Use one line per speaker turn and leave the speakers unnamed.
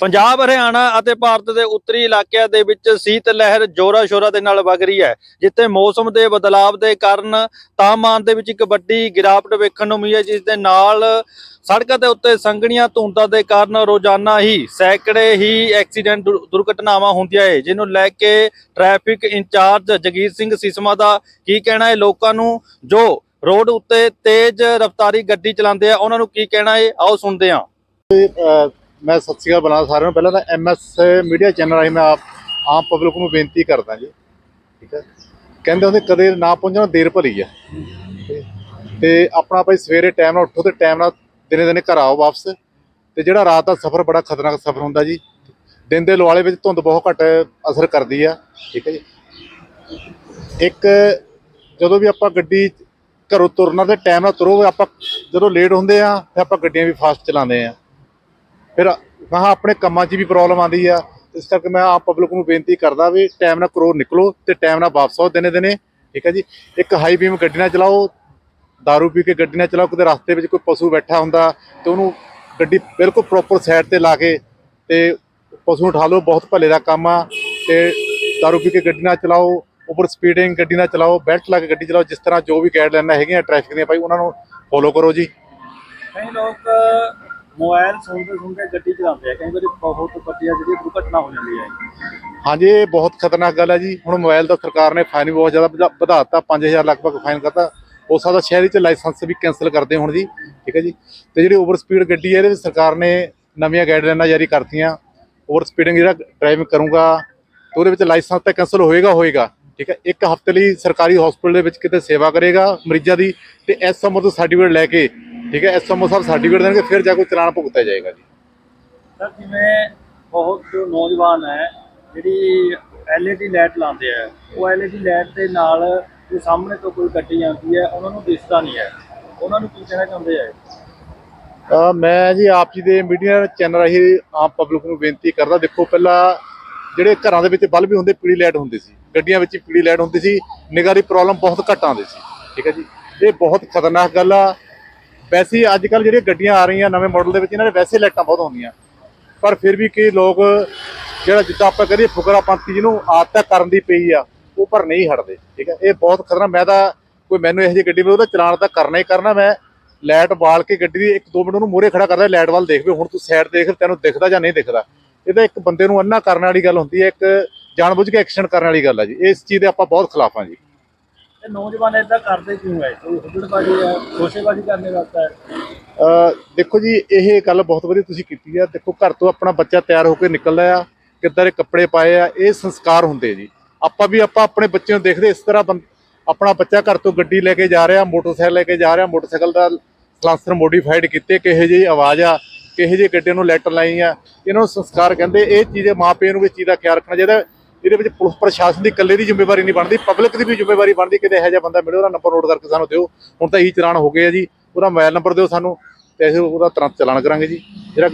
ਪੰਜਾਬ, ਹਰਿਆਣਾ ਅਤੇ ਭਾਰਤ ਦੇ ਉੱਤਰੀ ਇਲਾਕਿਆਂ ਦੇ ਵਿੱਚ ਸੀਤ ਲਹਿਰ ਜ਼ੋਰਾ ਸ਼ੋਰਾ ਦੇ ਨਾਲ ਵਗ ਰਹੀ ਹੈ, ਜਿੱਥੇ ਮੌਸਮ ਦੇ ਬਦਲਾਵ ਦੇ ਕਾਰਨ ਤਾਪਮਾਨ ਦੇ ਵਿੱਚ ਇੱਕ ਵੱਡੀ ਗਿਰਾਵਟ ਵੇਖਣ ਨੂੰ ਮਿਲੀ ਹੈ, ਜਿਸ ਦੇ ਨਾਲ ਸੜਕਾਂ ਦੇ ਉੱਤੇ ਸੰਘਣੀਆਂ ਧੁੰਦਾਂ ਦੇ ਕਾਰਨ ਰੋਜ਼ਾਨਾ ਹੀ ਸੈਂਕੜੇ ਹੀ ਐਕਸੀਡੈਂਟ ਦੁਰਘਟਨਾਵਾਂ ਹੁੰਦੀਆਂ ਹੈ ਜਿਹਨੂੰ ਲੈ ਕੇ traffic in charge Jagir Singh Sisma ਦਾ ਕੀ ਕਹਿਣਾ ਹੈ ਲੋਕਾਂ ਨੂੰ, ਜੋ ਰੋਡ ਉੱਤੇ ਤੇਜ਼ ਰਫ਼ਤਾਰੀ ਗੱਡੀ ਚਲਾਉਂਦੇ ਆ, ਉਹਨਾਂ ਨੂੰ ਕੀ ਕਹਿਣਾ ਹੈ? ਆਓ ਸੁਣਦੇ ਹਾਂ।
ਮੈਂ ਸਤਿ ਸ਼੍ਰੀ ਅਕਾਲ ਬੁਲਾ ਸਾਰਿਆਂ ਨੂੰ। ਪਹਿਲਾਂ ਤਾਂ ਐਮਐਸ ਮੀਡੀਆ ਚੈਨਲ ਰਾਹੀਂ ਮੈਂ ਆਪ ਆਮ ਪਬਲਿਕ ਨੂੰ ਬੇਨਤੀ ਕਰਦਾ ਜੀ। ਠੀਕ ਹੈ? ਕਹਿੰਦੇ ਹੁੰਦੇ ਕਦੇ ਨਾ ਪਹੁੰਚਣਾ, ਦੇਰ ਭਲੀ ਆ। ਤੇ- ਆਪਣਾ ਭਾਈ ਸਵੇਰੇ ਟਾਈਮ ਨਾਲ ਉੱਠੋ ਤੇ ਟਾਈਮ ਨਾਲ ਦਿਨੇ ਦਿਨੇ ਘਰ ਆਓ ਵਾਪਸ। ਤੇ ਜਿਹੜਾ ਰਾਤ ਦਾ ਸਫ਼ਰ ਬੜਾ ਖਤਰਨਾਕ ਸਫ਼ਰ ਹੁੰਦਾ ਜੀ। ਦਿਨ ਦੇ ਲੁਆਲੇ ਵਿੱਚ ਧੁੰਦ ਬਹੁਤ ਘੱਟ ਅਸਰ ਕਰਦੀ ਆ। ਠੀਕ ਹੈ ਜੀ? ਇੱਕ ਜਦੋਂ ਵੀ ਆਪਾਂ ਗੱਡੀ ਘਰੋਂ ਤੁਰਨਾ ਤੇ ਟਾਈਮ ਨਾਲ ਤੁਰੋ, ਆਪਾਂ ਜਦੋਂ ਲੇਟ ਹੁੰਦੇ ਆ ਤੇ ਆਪਾਂ ਗੱਡੀਆਂ ਵੀ ਫਾਸਟ ਚਲਾਉਂਦੇ ਆ। ਫਿਰ ਕਹਾ ਆਪਣੇ ਕੰਮਾਂ 'ਚ ਵੀ ਪ੍ਰੋਬਲਮ ਆਉਂਦੀ ਆ ਇਸ ਕਰਕੇ ਮੈਂ ਆਪ ਪਬਲਿਕ ਨੂੰ ਬੇਨਤੀ ਕਰਦਾ ਵੀ ਟਾਈਮ ਨਾਲ ਕਰੋ ਨਿਕਲੋ ਤੇ ਟਾਈਮ ਨਾਲ ਵਾਪਸ ਆਓ ਦਿਨੇ ਦਿਨੇ ਠੀਕ ਹੈ ਜੀ ਇੱਕ ਹਾਈ ਬੀਮ ਗੱਡੀ ਨਾ ਚਲਾਓ दारू ਪੀ ਕੇ ਗੱਡੀ ਨਾ ਚਲਾਓ ਕਿਤੇ ਰਸਤੇ ਵਿੱਚ ਕੋਈ ਪਸ਼ੂ ਬੈਠਾ ਹੁੰਦਾ ਤੇ ਉਹਨੂੰ ਗੱਡੀ ਬਿਲਕੁਲ ਪ੍ਰੋਪਰ ਸਾਈਡ ਤੇ ਲਾ ਕੇ ਤੇ ਪਸ਼ੂ ਨੂੰ ਉਠਾ ਲਓ ਬਹੁਤ ਭਲੇ ਦਾ ਕੰਮ ਆ ਤੇ दारू ਪੀ ਕੇ ਗੱਡੀ ਨਾ ਚਲਾਓ ਓਵਰ ਸਪੀਡਿੰਗ ਗੱਡੀ ਨਾ ਚਲਾਓ ਬੈਲਟ ਲਾ ਕੇ ਗੱਡੀ ਚਲਾਓ ਜਿਸ ਤਰ੍ਹਾਂ ਜੋ ਵੀ ਗਾਈਡਲਾਈਨਾਂ ਹੈਗੀਆਂ ਟ੍ਰੈਫਿਕ ਦੀਆਂ ਭਾਈ ਉਹਨਾਂ ਨੂੰ ਫੋਲੋ ਕਰੋ ਜੀ
ਕਈ ਲੋਕ ਮੋਬਾਈਲ ਸੁਣਦੇ ਸੁਣਦੇ ਗੱਡੀ ਚਲਾਉਂਦੇ ਆ। ਕਈ ਵਾਰੀ ਬਹੁਤ ਵੱਡੀਆਂ ਜਿਹੜੀ ਦੁਰਘਟਨਾ ਹੋ ਜਾਂਦੀ ਹੈ।
ਹਾਂਜੀ, ਇਹ ਬਹੁਤ ਖਤਰਨਾਕ ਗੱਲ ਹੈ ਜੀ। ਹੁਣ ਮੋਬਾਈਲ ਦਾ ਸਰਕਾਰ ਨੇ ਫਾਈਨ ਬਹੁਤ ਜ਼ਿਆਦਾ ਵਧਾ- ਵਧਾ ਦਿੱਤਾ 5000 ਲਗਭਗ ਫਾਈਨ ਕਰਤਾ। ਹੋ ਸਕਦਾ ਸ਼ਹਿਰੀ ਚ ਲਾਇਸੈਂਸ ਵੀ ਕੈਨਸਲ ਕਰਦੇ ਹੁਣ ਜੀ। ਠੀਕ ਹੈ ਜੀ। ਤੇ ਜਿਹੜੀ ਓਵਰ ਸਪੀਡ ਗੱਡੀ ਹੈ, ਇਹਦੇ ਵਿੱਚ ਸਰਕਾਰ ਨੇ ਨਵੀਆਂ ਗਾਈਡਲਾਈਨਾਂ ਜਾਰੀ ਕਰਤੀਆਂ। ਓਵਰ ਸਪੀਡਿੰਗ ਜਿਹੜਾ ਡਰਾਈਵਿੰਗ ਕਰੂੰਗਾ, ਤੇ ਉਹਦੇ ਵਿੱਚ ਲਾਇਸੈਂਸ ਤਾਂ ਕੈਨਸਲ ਹੋਏਗਾ ਹੋਏਗਾ। ਠੀਕ ਹੈ। ਇੱਕ ਹਫ਼ਤੇ ਲਈ ਸਰਕਾਰੀ ਹਸਪੀਟਲ ਦੇ ਵਿੱਚ ਕਿਤੇ ਸੇਵਾ ਕਰੇਗਾ ਮਰੀਜ਼ਾਂ ਦੀ। ਤੇ ਸਮਰ ਤੋਂ ਸਰਟੀਫਿਕੇਟ ਲੈ ਕੇ ਠੀਕ ਹੈ ਐਸਐਮਓ ਸਾਹਿਬ ਸਰਟੀਫਿਕੇਟ ਦੇਣਗੇ ਫਿਰ ਜਾ ਕੇ ਚਲਾਨ ਭੁਗਤਿਆ ਜਾਏਗਾ ਜੀ।
ਸਰ ਜਿਵੇਂ ਬਹੁਤ ਨੌਜਵਾਨ ਹੈ ਜਿਹੜੀ ਐਲਈਡੀ ਲਾਈਟ ਲਾਉਂਦੇ ਆ ਉਹ ਐਲਈਡੀ ਲਾਈਟ ਦੇ ਨਾਲ ਜੋ ਸਾਹਮਣੇ ਤੋਂ ਕੋਈ ਗੱਡੀ ਆਉਂਦੀ ਹੈ ਉਹਨਾਂ ਨੂੰ ਦਿਸਦਾ ਨਹੀਂ ਹੈ। ਉਹਨਾਂ ਨੂੰ ਕੀ ਕਹਿਣਾ ਚਾਹੁੰਦੇ ਆ
ਮੈਂ ਜੀ ਆਪ ਜੀ ਦੇ ਮੀਡੀਆ ਚੈਨਲ ਰਾਹੀਂ ਆਮ ਪਬਲਿਕ ਨੂੰ ਬੇਨਤੀ ਕਰਦਾ ਦੇਖੋ ਪਹਿਲਾਂ ਜਿਹੜੇ ਘਰਾਂ ਦੇ ਵਿੱਚ ਬਲਬ ਵੀ ਹੁੰਦੇ ਪੀਲੀ ਲਾਈਟ ਹੁੰਦੀ ਸੀ। ਗੱਡੀਆਂ ਵਿੱਚ ਪੀਲੀ ਲਾਈਟ ਹੁੰਦੀ ਸੀ ਨਿਗਾਹ ਦੀ ਪ੍ਰੋਬਲਮ ਬਹੁਤ ਘੱਟ ਆਉਂਦੀ ਸੀ। ਠੀਕ ਹੈ ਜੀ ਇਹ ਬਹੁਤ ਖਤਰਨਾਕ ਗੱਲ ਆ। ਵੈਸੇ ਅੱਜ ਕੱਲ ਜਿਹੜੀਆਂ ਗੱਡੀਆਂ ਆ ਰਹੀਆਂ ਨਵੇਂ ਮਾਡਲ ਦੇ ਵਿੱਚ, ਇਹਨਾਂ ਦੇ ਵੈਸੇ ਲਾਈਟਾਂ ਬਹੁਤ ਹੁੰਦੀਆਂ। ਪਰ ਫਿਰ ਵੀ ਕਈ ਲੋਕ ਜਿਹੜਾ ਜਿੱਦਾਂ ਆਪਾਂ ਕਰੀਏ ਫੁਕਰਾਪੰਤੀ ਜਿਹਨੂੰ ਆਦਤ ਕਰਨ ਦੀ ਪਈ ਆ, ਉਹ ਪਰ ਨਹੀਂ ਹਟਦੇ, ਠੀਕ ਹੈ ਇਹ ਬਹੁਤ ਖਤਰਾ ਮੈਂ ਤਾਂ ਕੋਈ ਮੈਨੂੰ ਇਹੋ ਜਿਹੀ ਗੱਡੀ ਵੀ ਉਹਦਾ ਚਲਾਨ ਤਾਂ ਕਰਨਾ ਹੀ ਕਰਨਾ, ਮੈਂ ਲਾਈਟ ਬਾਲ ਕੇ ਗੱਡੀ ਦੀ 1-2 ਮਿੰਟ ਉਹਨੂੰ ਮੂਹਰੇ ਖੜਾ ਕਰਦਾ, ਲਾਈਟ ਵੱਲ ਦੇਖ ਵੀ ਹੁਣ ਤੂੰ ਸਾਈਡ ਦੇਖ, ਤੈਨੂੰ ਦਿਖਦਾ ਜਾਂ ਨਹੀਂ ਦਿਖਦਾ। ਤਾਂ ਇੱਕ ਬੰਦੇ ਨੂੰ ਅੰਨਾ ਕਰਨ ਵਾਲੀ ਗੱਲ ਹੁੰਦੀ ਹੈ, ਇੱਕ ਜਾਣਬੁੱਝ ਕੇ ਐਕਸ਼ਨ ਕਰਨ ਵਾਲੀ ਗੱਲ ਆ ਜੀ। ਇਸ ਚੀਜ਼ ਦੇ ਆਪਾਂ ਬਹੁਤ ਖਿਲਾਫ ਆ ਜੀ।
ਇਹ ਨੌਜਵਾਨ ਇਦਾਂ ਕਰਦੇ ਕਿਉਂ ਹੈ? ਕੋਈ ਹੁੱਜੜਬਾਜ਼ੀ ਹੈ ਖੋਸ਼ੇਬਾਜ਼ੀ ਕਰਨੇ ਵਾਸਤਾ ਹੈ?
ਦੇਖੋ ਜੀ, ਇਹ ਗੱਲ ਬਹੁਤ ਵਧੀਆ ਤੁਸੀਂ ਕੀਤੀ ਆ। ਦੇਖੋ, ਘਰ ਤੋਂ ਆਪਣਾ ਬੱਚਾ ਤਿਆਰ ਹੋ ਕੇ ਨਿਕਲਦਾ ਆ ਕਿੱਦਾਂ ਦੇ ਕੱਪੜੇ ਪਾਏ ਆ, ਇਹ ਸੰਸਕਾਰ ਹੁੰਦੇ ਜੀ। ਆਪਾਂ ਵੀ ਆਪਾਂ ਆਪਣੇ ਬੱਚੇ ਨੂੰ ਦੇਖਦੇ ਇਸ ਤਰ੍ਹਾਂ ਬੰ- ਆਪਣਾ ਬੱਚਾ ਘਰ ਤੋਂ ਗੱਡੀ ਲੈ ਕੇ ਜਾ ਰਿਹਾ, ਮੋਟਰਸਾਈਕਲ ਲੈ ਕੇ ਜਾ ਰਿਹਾ, ਮੋਟਰਸਾਈਕਲ ਦਾ ਸਲਾਂਸਰ ਮੋਡੀਫਾਈਡ ਕੀਤੇ, ਕਿਹੋ ਜਿਹੀ ਆਵਾਜ਼ ਆ, ਕਿਹੋ ਜਿਹੇ ਗੱਡੀ ਨੂੰ ਲੈਟਰ ਲਾਈ ਆ ਇਹਨਾਂ ਨੂੰ ਸੰਸਕਾਰ ਕਹਿੰਦੇ, ਇਹ ਚੀਜ਼ ਮਾਪਿਆਂ ਨੂੰ ਵੀ ਇਸ ਚੀਜ਼ ਦਾ ਖਿਆਲ ਰੱਖਣਾ ਚਾਹੀਦਾ। ਇਹਦੇ ਵਿੱਚ ਪੁਲਿਸ ਪ੍ਰਸ਼ਾਸਨ ਦੀ ਇਕੱਲੇ ਦੀ ਜ਼ਿੰਮੇਵਾਰੀ ਨਹੀਂ ਬਣਦੀ ਪਬਲਿਕ ਦੀ ਵੀ ਜ਼ਿੰਮੇਵਾਰੀ ਬਣਦੀ ਕਿਤੇ ਇਹੋ ਜਿਹਾ ਬੰਦਾ ਮਿਲੇ, ਉਹਦਾ ਨੰਬਰ ਨੋਟ ਕਰਕੇ ਸਾਨੂੰ ਦਿਓ। ਹੁਣ ਤਾਂ ਇਹੀ ਚਲਾਨ ਹੋ ਗਏ ਆ ਜੀ, ਉਹਦਾ ਮੋਬਾਈਲ ਨੰਬਰ ਦਿਓ ਸਾਨੂੰ ਤੇ ਅਸੀਂ ਉਹਦਾ ਤੁਰੰਤ ਚਲਾਨ ਕਰਾਂਗੇ ਜੀ। ਜਿਹੜਾ